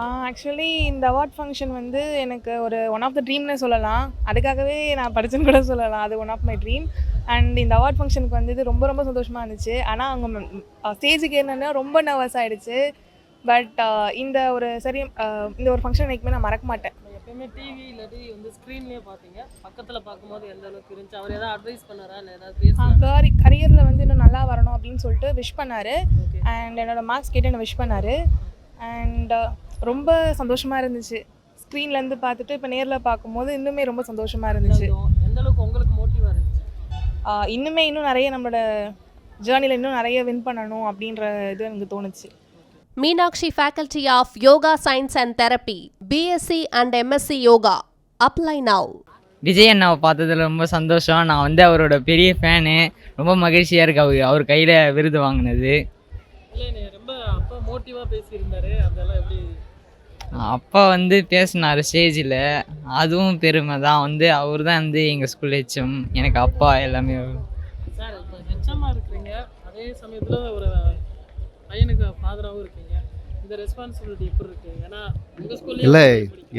Actually இந்த award function வந்து எனக்கு ஒரு ஒன் ஆஃப் த ட்ரீம்னே சொல்லலாம். அதுக்காகவே நான் படிச்சேன்னு கூட சொல்லலாம். அது one of my dream and இந்த அவார்ட் ஃபங்க்ஷனுக்கு வந்தது ரொம்ப ரொம்ப சந்தோஷமாக இருந்துச்சு. ஆனால் அவங்க ஸ்டேஜுக்கு என்னென்னா ரொம்ப நர்வஸ் ஆகிடுச்சு பட் இந்த ஒரு சரி இந்த ஒரு ஃபங்க்ஷன் என்றைக்குமே நான் மறக்க மாட்டேன். எப்பயுமே டிவி இல்லாட்டி வந்து ஸ்க்ரீன்லேயே பார்த்தீங்க பக்கத்தில் பார்க்கும்போது எந்த அளவுக்கு இருந்துச்சு அவர் ஏதாவது அட்வைஸ் பண்ணாரா இல்லை ஏதாவது கரியரில் வந்து இன்னும் நல்லா வரணும் அப்படின்னு சொல்லிட்டு விஷ் பண்ணார். அண்ட் என்னோட மார்க்ஸ் கேட்டு என்ன விஷ் பண்ணார். அண்ட் ரொம்ப சந்தோஷமாக இருந்துச்சு. ஸ்க்ரீன்லேருந்து பார்த்துட்டு இப்போ நேரில் பார்க்கும்போது இன்னுமே ரொம்ப சந்தோஷமாக இருந்துச்சு. எந்த அளவுக்கு உங்களுக்கு மோட்டிவாக இருந்துச்சு? இன்னுமே இன்னும் நிறைய நம்மளோட ஜேர்னியில் இன்னும் நிறைய வின் பண்ணணும் அப்படின்ற இது எனக்கு தோணுச்சு. Meenakshi Faculty of Yoga Science and Therapy, BSc and MSc Yoga. Apply now. Vijay அண்ணாவை பார்த்ததுல ரொம்ப சந்தோஷம். நான் வந்து அவரோட பெரிய ஃபேனு ரொம்ப மகிழ்ச்சியாக இருக்கு. அவர் அவர் கையில் விருது வாங்கினது. மோட்டிவாக பேசியிருந்தாரு. அதெல்லாம் எப்படி? அப்பா வந்து பேசினார் ஸ்டேஜில். அதுவும் பெருமை தான். வந்து அவர் தான் வந்து எங்கள் ஸ்கூல் ஹெச்எம் எனக்கு அப்பா எல்லாமே. சார் இப்போ ஹெச்எம்மாக இருக்கிறீங்க. அதே சமயத்தில் ஒரு பையனுக்கு ஃபாதராகவும் இருக்கீங்க. இந்த ரெஸ்பான்சிபிலிட்டி எப்படி இருக்கு? ஏன்னா உங்கள் ஸ்கூல்ல இல்லை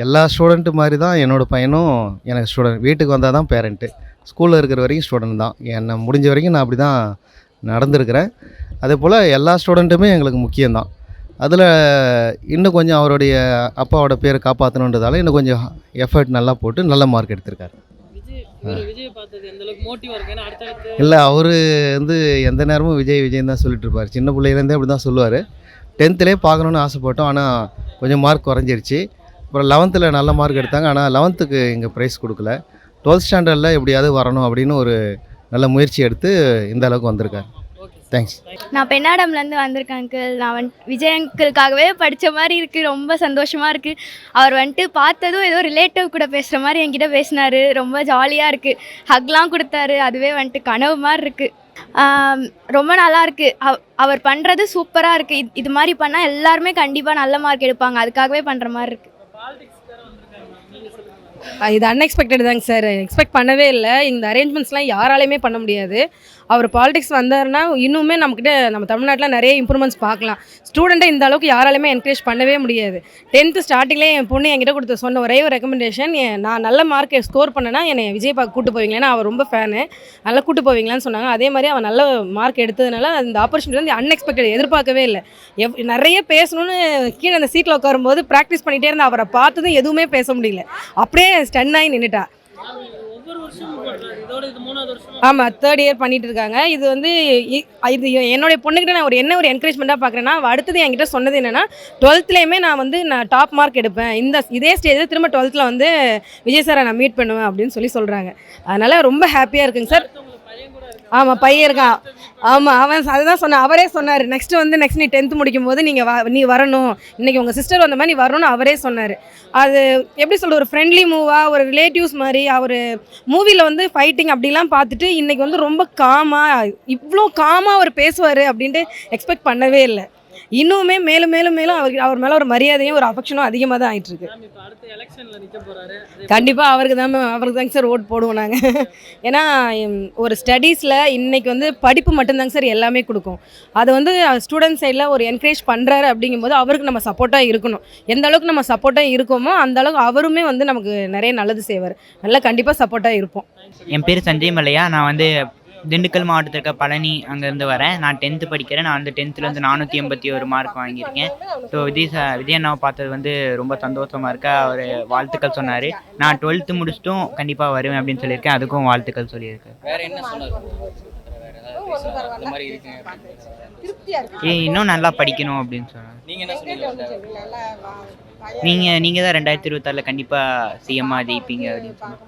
எல்லா ஸ்டூடெண்ட்டு மாதிரி தான் என்னோடய பையனும் எனக்கு ஸ்டூடெண்ட் வீட்டுக்கு வந்தால் தான் பேரண்ட்டு ஸ்கூலில் இருக்கிற வரைக்கும் ஸ்டூடெண்ட் தான். என்னை முடிஞ்ச வரைக்கும் நான் அப்படி தான் நடந்திருக்கிறேன். அதே போல் எல்லா ஸ்டூடெண்ட்டுமே எங்களுக்கு முக்கியம்தான். அதில் இன்னும் கொஞ்சம் அவருடைய அப்பாவோட பேரை காப்பாற்றணுன்றதால இன்னும் கொஞ்சம் எஃபர்ட் நல்லா போட்டு நல்ல மார்க் எடுத்திருக்காரு. இல்லை அவர் வந்து எந்த நேரமும் விஜய் விஜய் தான் சொல்லிட்டு இருப்பார். சின்ன பிள்ளையிலேருந்தே அப்படி தான் சொல்லுவார். டென்த்துலேயே பார்க்கணுன்னு ஆசைப்பட்டோம். ஆனால் கொஞ்சம் மார்க் குறைஞ்சிருச்சு. அப்புறம் லெவன்த்தில் நல்ல மார்க் எடுத்தாங்க. ஆனால் லெவன்த்துக்கு இங்கே ப்ரைஸ் கொடுக்கல. டுவெல்த் ஸ்டாண்டர்டில் எப்படியாவது வரணும் அப்படின்னு ஒரு நல்ல முயற்சி எடுத்து இந்த அளவுக்கு வந்திருக்கார். தேங்க்ஸ் நான் பெண்ணாடம்லேருந்து வந்திருக்கேன் அங்கிள் நான் வந்து விஜய் அங்கிளுக்காகவே படித்த மாதிரி இருக்குது ரொம்ப சந்தோஷமாக இருக்குது அவர் வந்துட்டு பார்த்ததும் ஏதோ ரிலேட்டிவ் கூட பேசுகிற மாதிரி என்கிட்ட பேசினாரு. ரொம்ப ஜாலியாக இருக்குது ஹக்லாம் கொடுத்தாரு. அதுவே வந்துட்டு கனவு மாதிரி இருக்குது ரொம்ப நல்லா இருக்குது அவர் பண்ணுறது சூப்பராக இருக்குது இது இது மாதிரி பண்ணால் எல்லாருமே கண்டிப்பாக நல்ல மார்க் எடுப்பாங்க. அதுக்காகவே பண்ணுற மாதிரி இருக்குது இது அன்எக்ஸ்பெக்டட் தாங்க சார் எக்ஸ்பெக்ட் பண்ணவே இல்லை. இந்த அரேஞ்ச்மெண்ட்ஸ்லாம் யாராலையுமே பண்ண முடியாது. அவர் பாலிடிக்ஸ் வந்தார்னா இன்னுமே நம்மக்கிட்ட நம்ம தமிழ்நாட்டில் நிறைய இம்ப்ரூவ்மெண்ட்ஸ் பார்க்கலாம். ஸ்டூடெண்ட்டை இந்த அளவுக்கு யாராலையுமே என்கரேஜ் பண்ணவே முடியாது. டென்த்து ஸ்டார்டிங்லேயே என் பொண்ணு என்கிட்ட கொடுத்த சொன்ன ஒரே ஒரு ரெக்கமெண்டேஷன் நான் நல்ல மார்க்கை ஸ்கோர் பண்ணேன்னா என்னை விஜய் பாக்கு கூட்டு போவீங்களா? அவர் ரொம்ப ஃபேனு நல்லா கூட்டு போவீங்களான்னு சொன்னாங்க. அதே மாதிரி அவன் நல்ல மார்க் எடுத்ததுனால அந்த ஆப்பர்ச்சுனிட்டி வந்து அன்எக்ஸ்பெக்டட் எதிர்பார்க்கவே இல்லை. எவ் நிறைய பேசணும்னு கீழே அந்த சீட்டில் உட்காரும்போது ப்ராக்டிஸ் பண்ணிகிட்டே இருந்தேன் அவரை பார்த்ததும் எதுவுமே பேச முடியல. அப்படியே ஸ்டன் ஆகி நின்றுட்டா ஆமாம் தேர்ட் இயர் பண்ணிட்டு இருக்காங்க. இது வந்து இது என்னுடைய பொண்ணுக்கிட்ட நான் ஒரு என்ன ஒரு என்கரேஜ்மெண்ட்டாக பார்க்குறேன்னா அடுத்தது என்கிட்ட சொன்னது என்னென்னா டுவெல்த்லேயுமே நான் வந்து நான் டாப் மார்க் எடுப்பேன். இந்த இதே ஸ்டேஜில் திரும்ப டுவெல்த்தில் வந்து விஜய் சாரை நான் மீட் பண்ணுவேன் அப்படின்னு சொல்லி சொல்கிறாங்க அதனால் ரொம்ப ஹாப்பியாக இருக்குங்க சார் உங்களுக்கு பையன் கூட இருக்கு ஆமாம் பையன் இருக்கான். ஆமாம் அவன் அதுதான் சொன்னான். அவரே சொன்னார். நெக்ஸ்ட்டு வந்து நெக்ஸ்ட் நீ டென்த்து முடிக்கும் போது நீங்கள் வா நீ வரணும். இன்றைக்கி உங்கள் சிஸ்டர் வந்த மாதிரி நீ வரணும்னு அவரே சொன்னார். அது எப்படி சொல்கிற ஒரு ஃப்ரெண்ட்லி மூவாக ஒரு ரிலேட்டிவ்ஸ் மாதிரி அவர் மூவியில் வந்து ஃபைட்டிங் அப்படிலாம் பார்த்துட்டு இன்றைக்கி வந்து ரொம்ப காமாக இவ்வளோ காமாக அவர் பேசுவார் அப்படின்ட்டு எக்ஸ்பெக்ட் பண்ணவே இல்லை. இன்னுமே மேலும் மேலும் மேலும் அவருக்கு அவர் மேலே ஒரு மரியாதையும் ஒரு அஃபெக்ஷனும் அதிகமாக தான் ஆயிட்டு இருக்கு கண்டிப்பாக அவருக்கு தான் அவருக்கு தாங்க சார் ஓட் போடுவோம் நாங்கள் ஏன்னா ஒரு ஸ்டடீஸில் இன்னைக்கு வந்து படிப்பு மட்டும்தாங்க சார் எல்லாமே கொடுக்கும். அது வந்து ஸ்டூடெண்ட் சைடில் ஒரு என்கரேஜ் பண்ணுறாரு அப்படிங்கும்போது அவருக்கு நம்ம சப்போர்ட்டாக இருக்கணும். எந்த அளவுக்கு நம்ம சப்போர்ட்டாக இருக்கோமோ அந்த அளவுக்கு அவருமே வந்து நமக்கு நிறைய நல்லது செய்வார். நல்லா கண்டிப்பாக சப்போர்ட்டாக இருப்போம். என் பேர் சஞ்சய் மல்லையா. நான் வந்து திண்டுக்கல் மாவட்டத்தில் இருக்க பழனி அங்கேருந்து வரேன். நான் டென்த்து படிக்கிறேன். நான் வந்து டென்த்தில் வந்து நானூற்றி எண்பத்தி ஒரு மார்க் வாங்கியிருக்கேன். ஸோ விஜய் சார் விஜய் அண்ணாவை பார்த்தது வந்து ரொம்ப சந்தோஷமாக இருக்க. அவர் வாழ்த்துக்கள் சொன்னார். நான் டுவெல்த்து முடிச்சிட்டும் கண்டிப்பாக வருவேன் அப்படின்னு சொல்லியிருக்கேன். அதுக்கும் வாழ்த்துக்கள் சொல்லியிருக்கேன் வேற என்ன சொன்னார்? இன்னும் நல்லா படிக்கணும் அப்படின்னு சொன்னார். நீங்க என்ன சொன்னீங்க? நீங்கள் நீங்கள் தான் ரெண்டாயிரத்தி இருபத்தாறில் கண்டிப்பாக சிஎம்மாக ஜெயிப்பீங்க அப்படின்னு சொன்னார்.